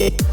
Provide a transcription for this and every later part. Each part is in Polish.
yeah.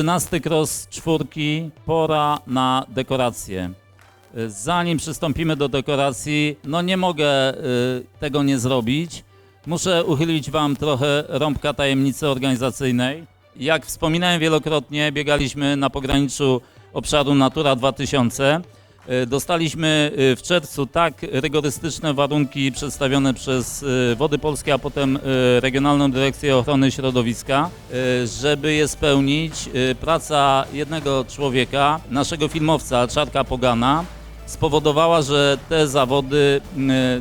13 cross czwórki, pora na dekoracje. Y, Zanim przystąpimy do dekoracji, no nie mogę y, tego nie zrobić. Muszę uchylić Wam trochę rąbka tajemnicy organizacyjnej. Jak wspominałem wielokrotnie, biegaliśmy na pograniczu obszaru Natura 2000. Y, Dostaliśmy y, w czerwcu tak rygorystyczne warunki przedstawione przez y, Wody Polskie, a potem Regionalną Dyrekcję Ochrony Środowiska, żeby je spełnić. Praca jednego człowieka, naszego filmowca Czarka Pogana, spowodowała, że te zawody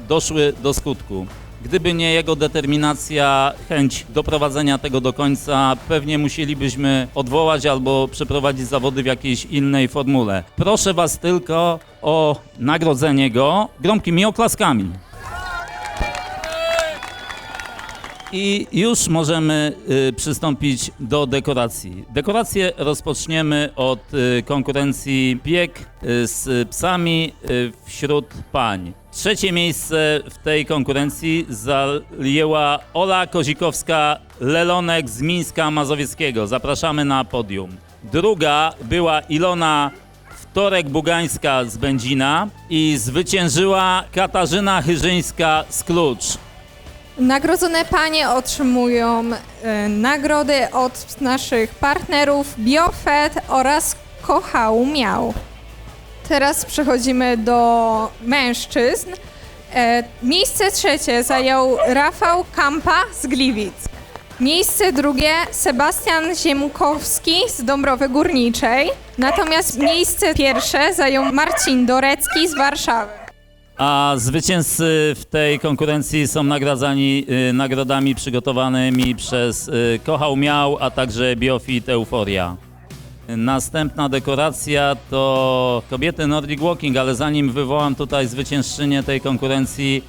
doszły do skutku. Gdyby nie jego determinacja, chęć doprowadzenia tego do końca, pewnie musielibyśmy odwołać albo przeprowadzić zawody w jakiejś innej formule. Proszę Was tylko o nagrodzenie go gromkimi oklaskami. I już możemy y, przystąpić do dekoracji. Dekoracje rozpoczniemy od y, konkurencji bieg y, z psami y, wśród pań. Trzecie miejsce w tej konkurencji zajęła Ola Kozikowska-Lelonek z Mińska Mazowieckiego. Zapraszamy na podium. Druga była Ilona Wtorek-Bugańska z Będzina i zwyciężyła Katarzyna Chyżyńska z Klucz. Nagrodzone panie otrzymują e, nagrody od naszych partnerów Biofed oraz Kochał Miał. Teraz przechodzimy do mężczyzn. E, miejsce trzecie zajął Rafał Kampa z Gliwic. Miejsce drugie Sebastian Ziemkowski z Dąbrowy Górniczej. Natomiast miejsce pierwsze zajął Marcin Dorecki z Warszawy. A zwycięzcy w tej konkurencji są nagradzani y, nagrodami przygotowanymi przez y, Kochał Miał, a także Biofit Euforia. Następna dekoracja to kobiety Nordic Walking, ale zanim wywołam tutaj zwyciężczynię tej konkurencji,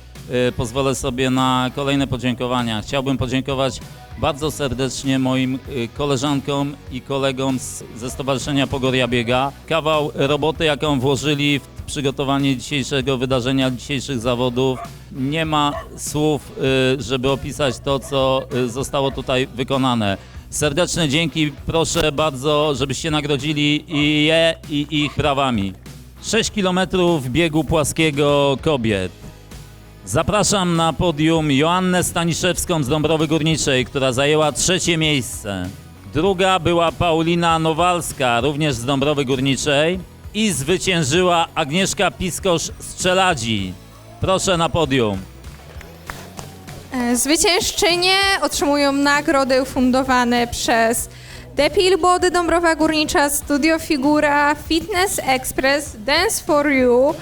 y, pozwolę sobie na kolejne podziękowania. Chciałbym podziękować bardzo serdecznie moim y, koleżankom i kolegom z, ze Stowarzyszenia Pogoria Biega. Kawał roboty, jaką włożyli w przygotowanie dzisiejszego wydarzenia, dzisiejszych zawodów. Nie ma słów, y, żeby opisać to, co y, zostało tutaj wykonane. Serdeczne dzięki, proszę bardzo, żebyście nagrodzili i je, i ich prawami. 6 kilometrów biegu płaskiego kobiet. Zapraszam na podium Joannę Staniszewską z Dąbrowy Górniczej, która zajęła trzecie miejsce. Druga była Paulina Nowalska, również z Dąbrowy Górniczej. I zwyciężyła Agnieszka Piskosz z Czeladzi. Proszę na podium. E, Zwyciężczynie otrzymują nagrody ufundowane przez Depil Body Dąbrowa Górnicza, Studio Figura, Fitness Express, Dance for You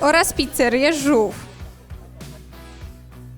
oraz pizzerię Żółw.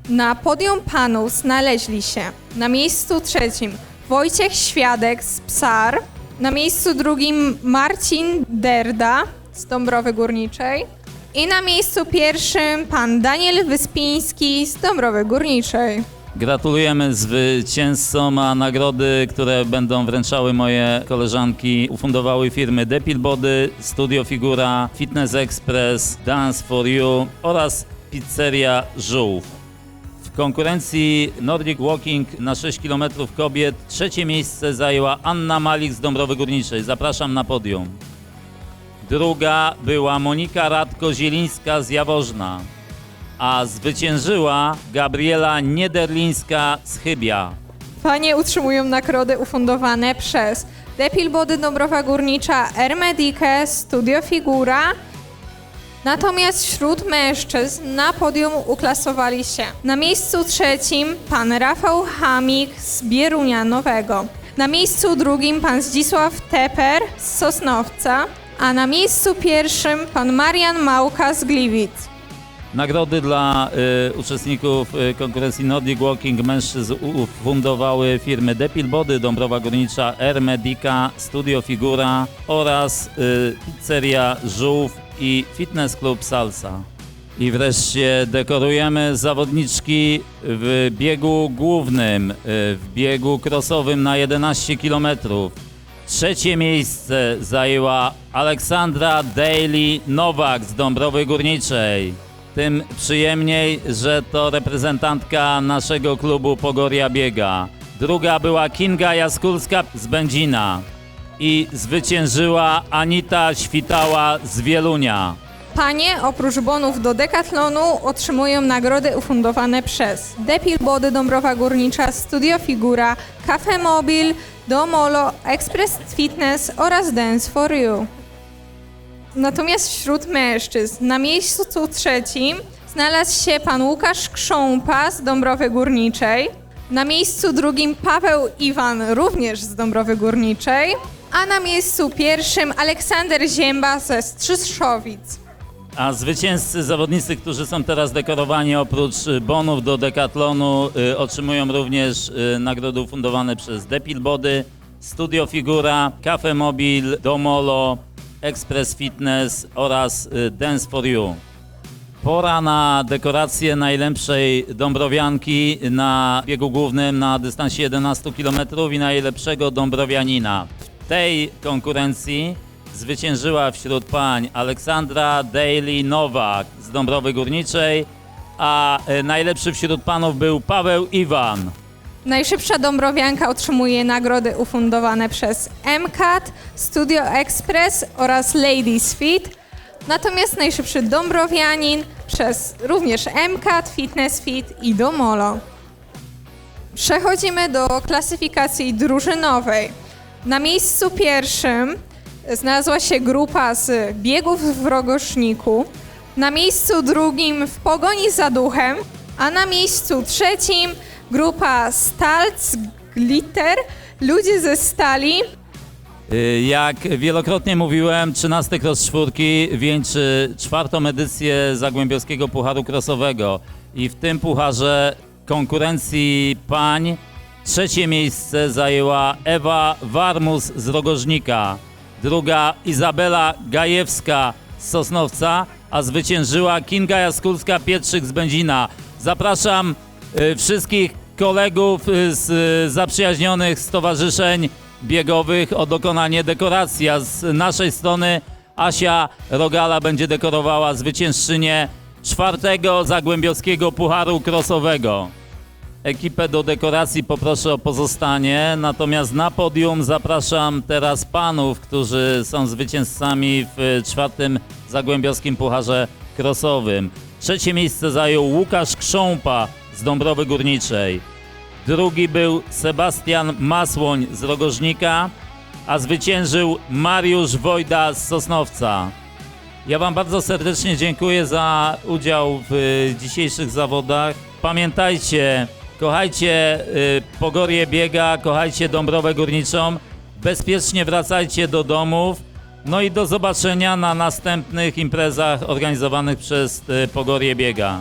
Na podium panów znaleźli się na miejscu trzecim Wojciech Świadek z Psar, na miejscu drugim Marcin Derda z Dąbrowy Górniczej i na miejscu pierwszym pan Daniel Wyspiński z Dąbrowy Górniczej. Gratulujemy zwycięzcom, a nagrody, które będą wręczały moje koleżanki, ufundowały firmy Depil Body, Studio Figura, Fitness Express, Dance for You oraz Pizzeria Żółw. Konkurencji Nordic Walking na 6 km kobiet trzecie miejsce zajęła Anna Malik z Dąbrowy Górniczej. Zapraszam na podium. Druga była Monika Radko-Zielińska z Jaworzna, a zwyciężyła Gabriela Niederlińska z Chybia. Panie utrzymują nagrody ufundowane przez Depil Body Dąbrowa Górnicza, Ermedike, Studio Figura. Natomiast wśród mężczyzn na podium uklasowali się. Na miejscu trzecim pan Rafał Hamik z Bierunia Nowego, na miejscu drugim pan Zdzisław Teper z Sosnowca, a na miejscu pierwszym pan Marian Małka z Gliwic. Nagrody dla y, uczestników y, konkurencji Nordic Walking mężczyzn ufundowały firmy Depil Body, Dąbrowa Górnicza, Air Medica, Studio Figura oraz y, Pizzeria Żółw i Fitness Club Salsa. I wreszcie dekorujemy zawodniczki w biegu głównym, y, w biegu krosowym na 11 km. Trzecie miejsce zajęła Aleksandra Daly Nowak z Dąbrowy Górniczej. Tym przyjemniej, że to reprezentantka naszego klubu Pogoria Biega. Druga była Kinga Jaskulska z Będzina. I zwyciężyła Anita Świtała z Wielunia. Panie oprócz bonów do dekatlonu otrzymują nagrody ufundowane przez Depil Body Dąbrowa Górnicza, Studio Figura, Cafe Mobil, Domolo, Express Fitness oraz Dance for You. Natomiast wśród mężczyzn na miejscu trzecim znalazł się pan Łukasz Krząpa z Dąbrowy Górniczej, na miejscu drugim Paweł Iwan również z Dąbrowy Górniczej, a na miejscu pierwszym Aleksander Zięba ze Strzyszowic. A zwycięzcy zawodnicy, którzy są teraz dekorowani oprócz bonów do dekatlonu, y, otrzymują również y, nagrody ufundowane przez Depil Body, Studio Figura, Cafe Mobil, Domolo, Express Fitness oraz y, Dance for You. Pora na dekorację najlepszej Dąbrowianki na biegu głównym na dystansie 11 km i najlepszego Dąbrowianina. Tej konkurencji zwyciężyła wśród pań Aleksandra Daly Nowak z Dąbrowy Górniczej, a e, najlepszy wśród panów był Paweł Iwan. Najszybsza Dąbrowianka otrzymuje nagrody ufundowane przez MCAT, Studio Express oraz Ladies Fit. Natomiast najszybszy Dąbrowianin przez również MCAT, Fitness Fit i Domolo. Przechodzimy do klasyfikacji drużynowej. Na miejscu pierwszym znalazła się grupa z biegów w Rogoszniku, na miejscu drugim w pogoni za duchem, a na miejscu trzecim grupa Stalc Glitter, ludzie ze stali. Y, Jak wielokrotnie mówiłem, 13 cross czwórki wieńczy czwartą edycję Zagłębiowskiego Pucharu Krosowego i w tym pucharze konkurencji pań trzecie miejsce zajęła Ewa Warmus z Rogożnika, druga Izabela Gajewska z Sosnowca, a zwyciężyła Kinga Jaskulska-Pietrzyk z Będzina. Zapraszam y, wszystkich kolegów y, z zaprzyjaźnionych stowarzyszeń biegowych o dokonanie dekoracji, a z naszej strony Asia Rogala będzie dekorowała zwyciężczynię czwartego Zagłębiowskiego Pucharu Krosowego. Ekipę do dekoracji poproszę o pozostanie, natomiast na podium zapraszam teraz panów, którzy są zwycięzcami w czwartym Zagłębiowskim Pucharze Krosowym. Trzecie miejsce zajął Łukasz Krząpa z Dąbrowy Górniczej. Drugi był Sebastian Masłoń z Rogożnika, a zwyciężył Mariusz Wojda z Sosnowca. Ja Wam bardzo serdecznie dziękuję za udział w y, dzisiejszych zawodach. Pamiętajcie, kochajcie y, Pogorje Biega, kochajcie Dąbrowę Górniczą, bezpiecznie wracajcie do domów. No i do zobaczenia na następnych imprezach organizowanych przez y, Pogorje Biega.